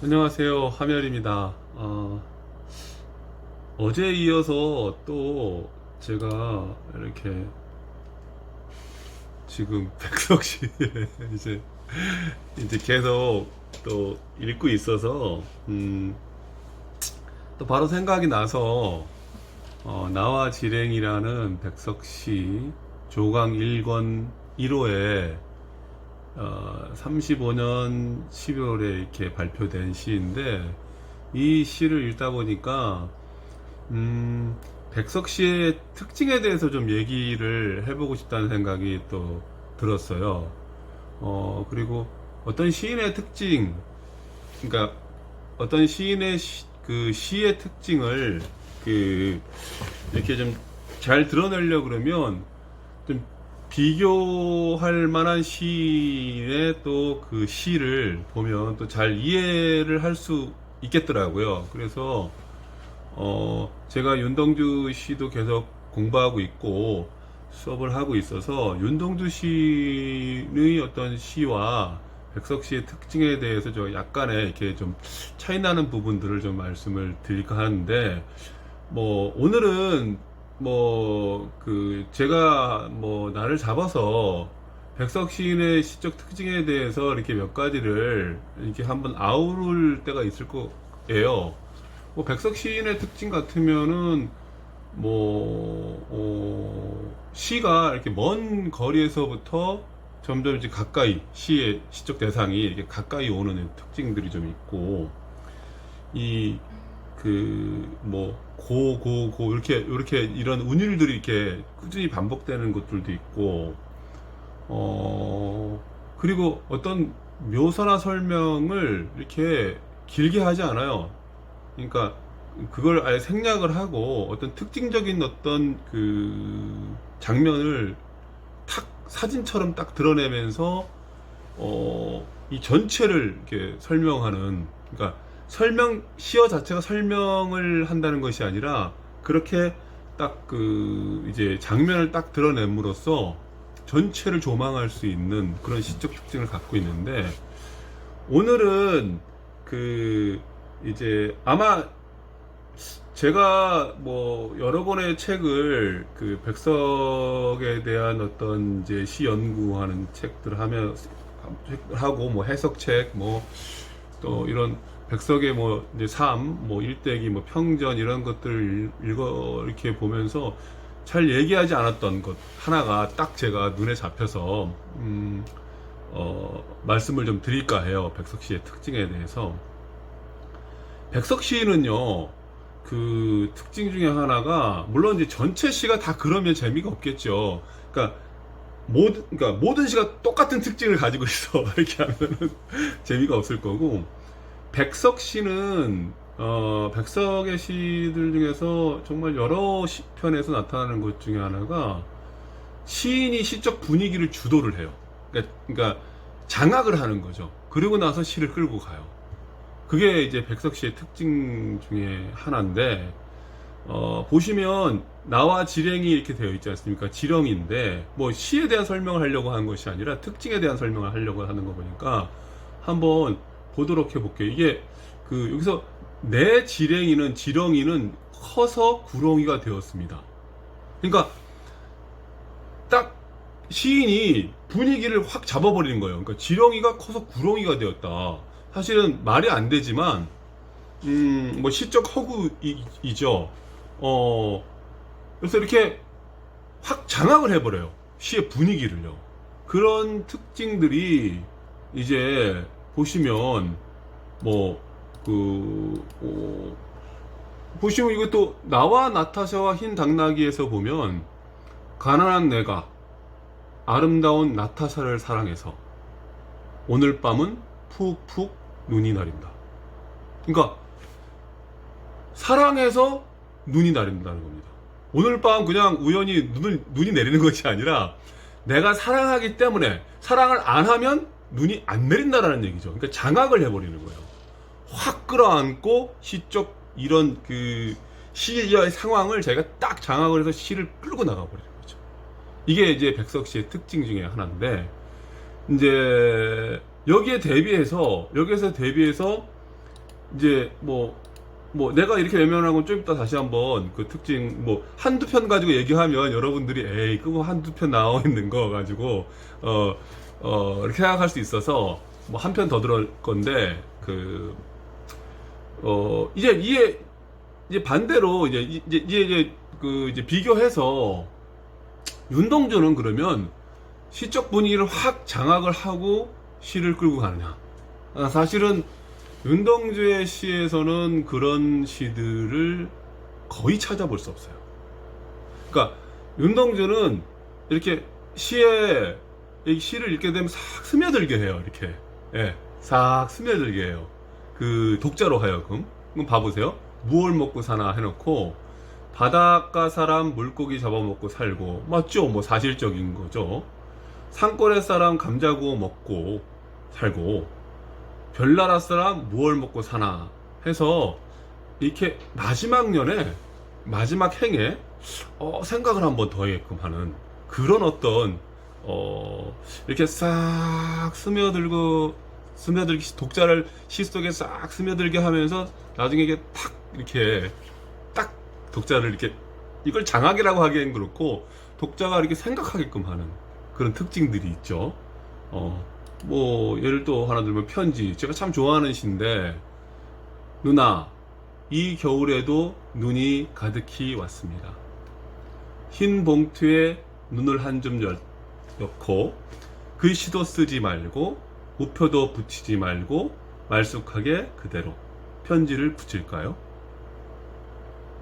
안녕하세요. 하멸입니다. 어, 어제 이어서 또 제가 이렇게 지금 백석 씨의 이제 이제 계속 또 읽고 있어서 음, 또 바로 생각이 나서 어, 나와 지랭이라는 백석 씨 조강 1권 1호에 어, 35년 12월에 이렇게 발표된 시인데 이 시를 읽다 보니까 음, 백석 씨의 특징에 대해서 좀 얘기를 해보고 싶다는 생각이 또 들었어요. 어, 그리고 어떤 시인의 특징, 그러니까 어떤 시인의 시, 그 시의 특징을 그 이렇게 좀 잘 드러내려 그러면 좀 비교할 만한 시인의 또 그 시를 보면 또 잘 이해를 할 수 있겠더라고요. 그래서 어 제가 윤동주 시도 계속 공부하고 있고 수업을 하고 있어서 윤동주 시의 어떤 시와 백석 씨의 특징에 대해서 저 약간의 이렇게 좀 차이 나는 부분들을 좀 말씀을 드릴까 하는데 뭐 오늘은 뭐 그 제가 뭐 나를 잡아서 백석 시인의 시적 특징에 대해서 이렇게 몇 가지를 이렇게 한번 아우를 때가 있을 거예요. 뭐 백석 시인의 특징 같으면은 뭐 어, 시가 이렇게 먼 거리에서부터 점점 이제 가까이 시의 시적 대상이 이렇게 가까이 오는 특징들이 좀 있고 이 그 뭐 고 고 고 이렇게 이렇게 이런 운율들이 이렇게 꾸준히 반복되는 것들도 있고 어 그리고 어떤 묘사나 설명을 이렇게 길게 하지 않아요. 그러니까 그걸 아예 생략을 하고 어떤 특징적인 어떤 그 장면을 탁 사진처럼 딱 드러내면서 어, 이 전체를 이렇게 설명하는 그러니까 설명 시어 자체가 설명을 한다는 것이 아니라 그렇게 딱 그 이제 장면을 딱 드러냄으로써 전체를 조망할 수 있는 그런 시적 특징을 갖고 있는데 오늘은 그 이제 아마 제가 뭐 여러 권의 책을 그 백석에 대한 어떤 이제 시 연구하는 책들 하면 하고 뭐 해석책 뭐 또 이런 백석의 뭐 이제 삶, 뭐 일대기, 뭐 평전 이런 것들을 읽어 이렇게 보면서 잘 얘기하지 않았던 것 하나가 딱 제가 눈에 잡혀서 음, 어, 말씀을 좀 드릴까 해요. 백석 씨의 특징에 대해서. 백석 시인은요, 그 특징 중에 하나가, 물론 이제 전체 시가 다 그러면 재미가 없겠죠. 그러니까, 모든, 그러니까 모든 시가 똑같은 특징을 가지고 있어. 이렇게 하면은 재미가 없을 거고, 백석 시는, 어, 백석의 시들 중에서 정말 여러 시 편에서 나타나는 것 중에 하나가, 시인이 시적 분위기를 주도를 해요. 그러니까, 그러니까 장악을 하는 거죠. 그리고 나서 시를 끌고 가요. 그게 이제 백석 씨의 특징 중에 하나인데, 어, 보시면, 나와 지령이 이렇게 되어 있지 않습니까? 지령인데, 뭐, 시에 대한 설명을 하려고 하는 것이 아니라 특징에 대한 설명을 하려고 하는 거 보니까, 한번 보도록 해볼게요. 이게, 그, 여기서, 내 지령이는, 지렁이는 커서 구렁이가 되었습니다. 그러니까, 딱, 시인이 분위기를 확 잡아버리는 거예요. 그러니까 지렁이가 커서 구렁이가 되었다. 사실은 말이 안 되지만, 음, 뭐 시적 허구이죠. 어, 그래서 이렇게 확 장악을 해버려요. 시의 분위기를요. 그런 특징들이 이제 보시면, 뭐, 그, 어, 보시면 이것도 나와 나타샤와 흰 당나귀에서 보면, 가난한 내가 아름다운 나타샤를 사랑해서 오늘 밤은 푹푹 눈이 내린다. 그러니까 사랑해서 눈이 내린다는 겁니다. 오늘 밤 그냥 우연히 눈을, 눈이 내리는 것이 아니라 내가 사랑하기 때문에 사랑을 안 하면 눈이 안 내린다라는 얘기죠. 그러니까 장악을 해버리는 거예요. 확 끌어안고 시적 이런 그 시의 상황을 제가 딱 장악을 해서 시를 끌고 나가버리는 거죠. 이게 이제 백석 씨의 특징 중에 하나인데 이제 여기에 대비해서 여기에서 대비해서 이제 뭐, 뭐 내가 이렇게 외면하고 좀 이따 다시 한번 그 특징 뭐 한두 편 가지고 얘기하면 여러분들이 에이 그거 한두 편 나와 있는 거 가지고 어, 어 이렇게 생각할 수 있어서 뭐 한 편 더 들을 건데 그 어, 이제 이게 이제 반대로 이제 이- 이제 이제, 이제 그 이제 비교해서 윤동주는 그러면 시적 분위기를 확 장악을 하고 시를 끌고 가느냐? 아, 사실은 윤동주의 시에서는 그런 시들을 거의 찾아볼 수 없어요. 그러니까 윤동주는 이렇게 시에 이 시를 읽게 되면 싹 스며들게 해요. 이렇게 예, 싹 스며들게 해요. 그 독자로 하여금. 그럼 봐보세요. 무얼 먹고 사나 해놓고 바닷가 사람 물고기 잡아먹고 살고 맞죠? 뭐 사실적인 거죠. 산골의 사람 감자 구워 먹고 살고 별나라 사람 무얼 먹고 사나 해서 이렇게 마지막 년에 마지막 행에 어, 생각을 한번 더 하게끔 하는 그런 어떤 어, 이렇게 싹 스며들고 스며들기 독자를 시 속에 싹 스며들게 하면서 나중에 이게 탁 이렇게 딱 독자를 이렇게 이걸 장악이라고 하기엔 그렇고 독자가 이렇게 생각하게끔 하는 그런 특징들이 있죠. 어, 뭐 예를 또 하나 들면 편지 제가 참 좋아하는 시인데 누나 이 겨울에도 눈이 가득히 왔습니다. 흰 봉투에 눈을 한 점 넣고 글씨도 쓰지 말고 우표도 붙이지 말고 말쑥하게 그대로 편지를 붙일까요?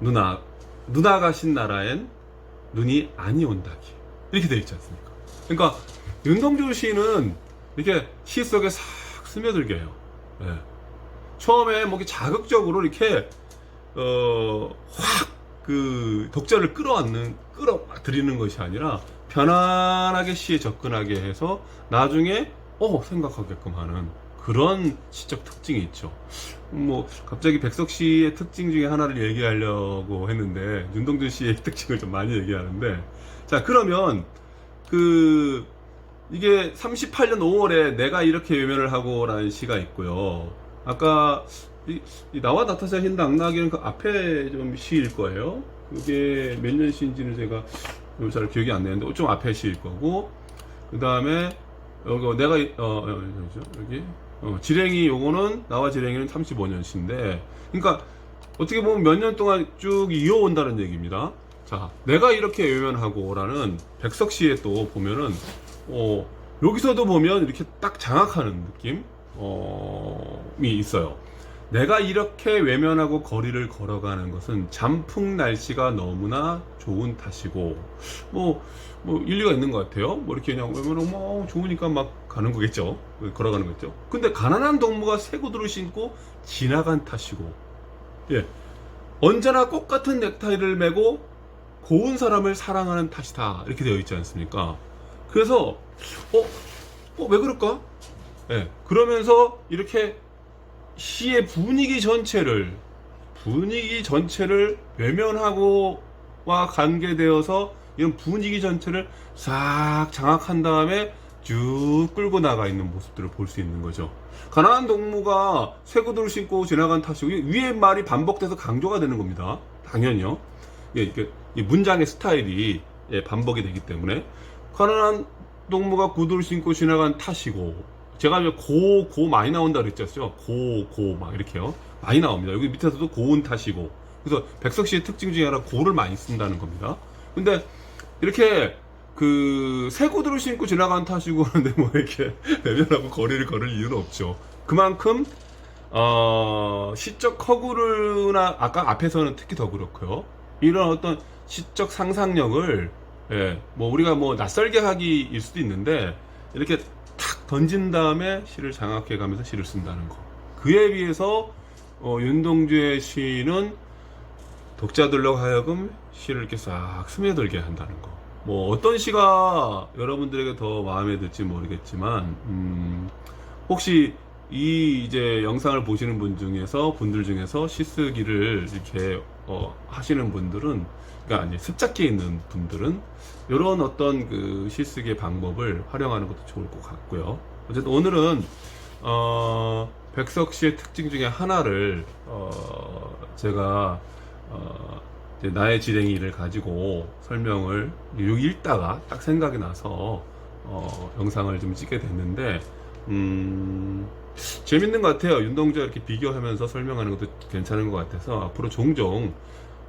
누나 누나 가신 나라엔 눈이 아니 온다기 이렇게 되어 있지 않습니까? 그러니까 윤동주 시는 이렇게 시 속에 싹 스며들게 해요. 예. 처음에 뭐 이렇게 자극적으로 이렇게 어 확 그 독자를 끌어안는 끌어 들이는 것이 아니라 편안하게 시에 접근하게 해서 나중에 어 생각하게끔 하는 그런 시적 특징이 있죠. 뭐 갑자기 백석 씨의 특징 중에 하나를 얘기하려고 했는데 윤동준 씨의 특징을 좀 많이 얘기하는데 자 그러면 그 이게 38년 5월에 내가 이렇게 외면을 하고라는 시가 있고요. 아까 이, 이 나와 나타샤 흰 낙나기는 그 앞에 좀 시일 거예요. 그게 몇 년 시인지는 제가 잘 기억이 안 나는데 좀 앞에 시일 거고 그 다음에 여기 내가 이- 어, 어 여기죠 여기 어, 지랭이 요거는 나와 지랭이는 35년 시인데 그러니까 어떻게 보면 몇 년 동안 쭉 이어온다는 얘기입니다. 자, 내가 이렇게 외면하고 라는 백석 씨에 또 보면은 어, 여기서도 보면 이렇게 딱 장악하는 느낌 어, 이 있어요. 내가 이렇게 외면하고 거리를 걸어가는 것은 잠풍 날씨가 너무나 좋은 탓이고 뭐, 뭐 일리가 있는 것 같아요. 뭐 이렇게 그냥 외면하고 뭐 좋으니까 막 가는 거겠죠. 걸어가는 거겠죠. 근데 가난한 동무가 새 구두를 신고 지나간 탓이고 예. 언제나 똑같은 넥타이를 메고 고운 사람을 사랑하는 탓이다. 이렇게 되어 있지 않습니까? 그래서, 어, 어, 왜 그럴까? 예. 그러면서 이렇게 시의 분위기 전체를, 분위기 전체를 외면하고와 관계되어서 이런 분위기 전체를 싹 장악한 다음에 쭉 끌고 나가 있는 모습들을 볼 수 있는 거죠. 가난한 동무가 새 구두를 신고 지나간 탓이고 이 위에 말이 반복돼서 강조가 되는 겁니다. 당연히요. 예, 이 문장의 스타일이 예, 반복이 되기 때문에 가난한 동무가 구두를 신고 지나간 탓이고 제가 이제 고, 고 많이 나온다 그랬죠. 고, 고 막 이렇게요. 많이 나옵니다. 여기 밑에서도 고운 탓이고 그래서 백석 씨의 특징 중에 하나 고를 많이 쓴다는 겁니다. 근데 이렇게 그 새구두를 신고 지나간 탓이고 하는데 뭐 이렇게 외면하고 거리를 걸을 이유는 없죠. 그만큼 어, 시적 허구르나 아까 앞에서는 특히 더 그렇고요. 이런 어떤 시적 상상력을 예, 뭐 우리가 뭐 낯설게 하기일 수도 있는데 이렇게 탁 던진 다음에 시를 장악해 가면서 시를 쓴다는 거. 그에 비해서 어, 윤동주의 시는 독자들로 하여금 시를 이렇게 싹 스며들게 한다는 거. 뭐 어떤 시가 여러분들에게 더 마음에 들지 모르겠지만 음, 혹시 이 이제 영상을 보시는 분 중에서 분들 중에서 시 쓰기를 이렇게 어, 하시는 분들은 그러니까 아니 습작기에 있는 분들은 이런 어떤 그 시쓰기의 방법을 활용하는 것도 좋을 것 같고요. 어쨌든 오늘은 어, 백석 씨의 특징 중에 하나를 어, 제가 어, 이제 나의 지랭이를 가지고 설명을 요 읽다가 딱 생각이 나서 어, 영상을 좀 찍게 됐는데 음, 재밌는 것 같아요. 윤동주와 이렇게 비교하면서 설명하는 것도 괜찮은 것 같아서 앞으로 종종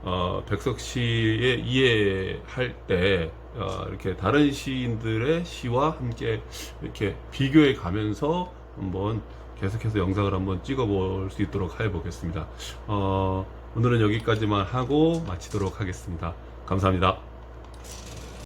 어, 백석 씨의 이해할 때 어, 이렇게 다른 시인들의 시와 함께 이렇게 비교해 가면서 한번 계속해서 영상을 한번 찍어볼 수 있도록 해보겠습니다. 어, 오늘은 여기까지만 하고 마치도록 하겠습니다. 감사합니다.